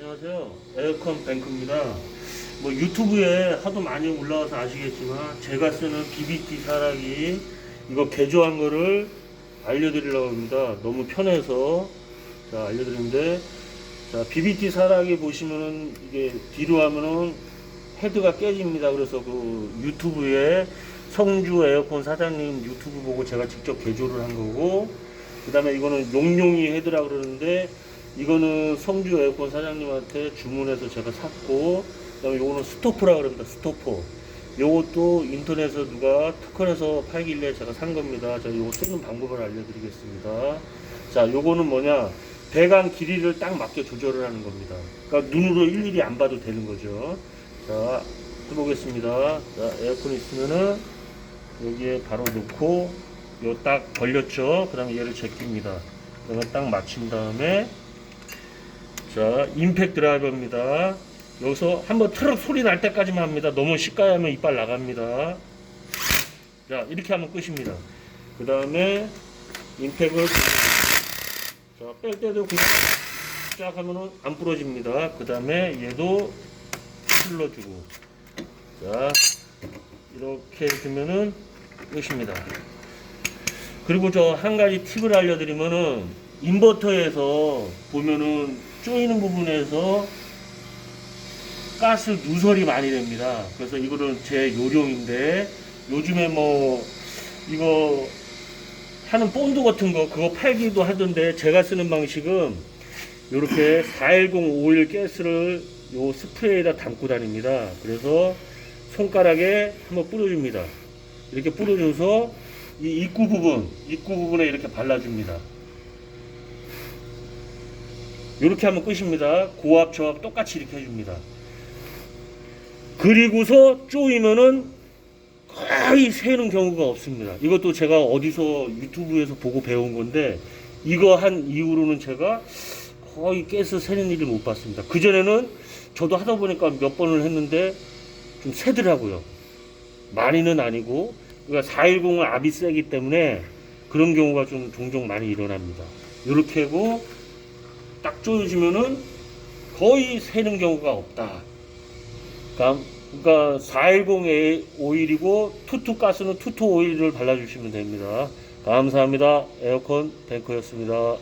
안녕하세요. 에어컨 뱅크입니다. 뭐 유튜브에 하도 많이 올라와서 아시겠지만 제가 쓰는 BBT 사라기 이거 개조한 거를 알려드리려고 합니다. 너무 편해서 자 알려드리는데 자 BBT 사라기 보시면은 이게 뒤로 하면은 헤드가 깨집니다. 그래서 그 유튜브에 성주 에어컨 사장님 유튜브 보고 제가 직접 개조를 한 거고 그 다음에 이거는 용용이 헤드라 그러는데 이거는 성주 에어컨 사장님한테 주문해서 제가 샀고 그다음에 요거는 스토퍼라 그럽니다 스토퍼 요것도 인터넷에서 누가 특허해서 팔길래 제가 산 겁니다. 자 요거 쓰는 방법을 알려드리겠습니다. 자 요거는 뭐냐? 배관 길이를 딱 맞게 조절을 하는 겁니다. 그러니까 눈으로 일일이 안 봐도 되는 거죠. 자 해보겠습니다. 자 에어컨 있으면은 여기에 바로 넣고 요딱 걸렸죠? 그 다음에 얘를 제낍니다. 그러면 딱 맞춘 다음에 자, 임팩 드라이버입니다. 여기서 한번 트럭 소리 날 때까지만 합니다. 너무 시까이 하면 이빨 나갑니다. 자, 이렇게 하면 끝입니다. 그 다음에 임팩을 자, 뺄 때도 그냥 쫙 하면은 안 부러집니다. 그 다음에 얘도 풀러주고 자, 이렇게 해주면은 끝입니다. 그리고 저 한 가지 팁을 알려드리면은 인버터에서 보면은 조이는 부분에서 가스 누설이 많이 됩니다. 그래서 이거는 제 요령인데 요즘에 뭐 이거 하는 본드 같은 거 그거 팔기도 하던데 제가 쓰는 방식은 이렇게 410 오일 가스를 요 스프레이에다 담고 다닙니다. 그래서 손가락에 한번 뿌려줍니다. 이렇게 뿌려줘서 이 입구 부분, 입구 부분에 이렇게 발라줍니다. 이렇게 하면 끝입니다. 고압, 저압 똑같이 이렇게 해줍니다. 그리고서 쪼이면은 거의 새는 경우가 없습니다. 이것도 제가 어디서 유튜브에서 보고 배운 건데 이거 한 이후로는 제가 거의 가스 새는 일을 못 봤습니다. 그전에는 저도 하다 보니까 몇 번을 했는데 좀 새더라고요. 많이는 아니고 그러니까 410은 압이 세기 때문에 그런 경우가 좀 종종 많이 일어납니다. 이렇게 하고 딱 조여주면은 거의 새는 경우가 없다. 그러니까, 그러니까 410 오일이고 투투 가스는 투투 오일을 발라주시면 됩니다. 감사합니다. 에어컨 뱅커였습니다.